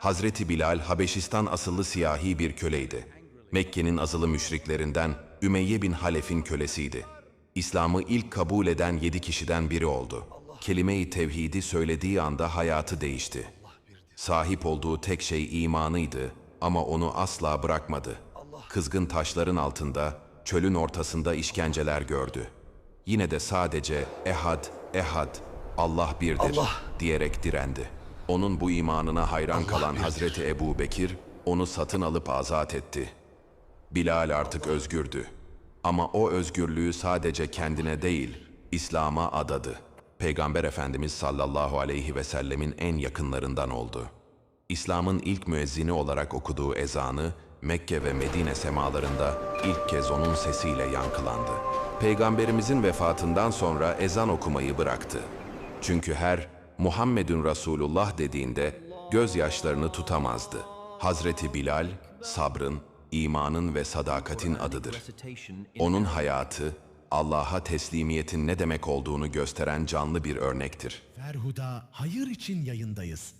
Hazreti Bilal, Habeşistan asıllı siyahi bir köleydi. Mekke'nin azılı müşriklerinden Ümeyye bin Halef'in kölesiydi. İslam'ı ilk kabul eden yedi kişiden biri oldu. Kelime-i tevhidi söylediği anda hayatı değişti. Sahip olduğu tek şey imanıydı ama onu asla bırakmadı. Kızgın taşların altında, çölün ortasında işkenceler gördü. Yine de sadece ehad, ehad, Allah birdir Allah. diyerek direndi. Onun bu imanına hayran kalan Hazreti Ebu Bekir onu satın alıp azat etti. Bilal artık özgürdü. Ama o özgürlüğü sadece kendine değil, İslam'a adadı. Peygamber Efendimiz sallallahu aleyhi ve sellemin en yakınlarından oldu. İslam'ın ilk müezzini olarak okuduğu ezanı Mekke ve Medine semalarında ilk kez onun sesiyle yankılandı. Peygamberimizin vefatından sonra ezan okumayı bıraktı. Çünkü her Muhammedun Resulullah dediğinde gözyaşlarını tutamazdı. Hazreti Bilal, sabrın, imanın ve sadakatin adıdır. Onun hayatı, Allah'a teslimiyetin ne demek olduğunu gösteren canlı bir örnektir. Ferhuda hayır için yayındayız.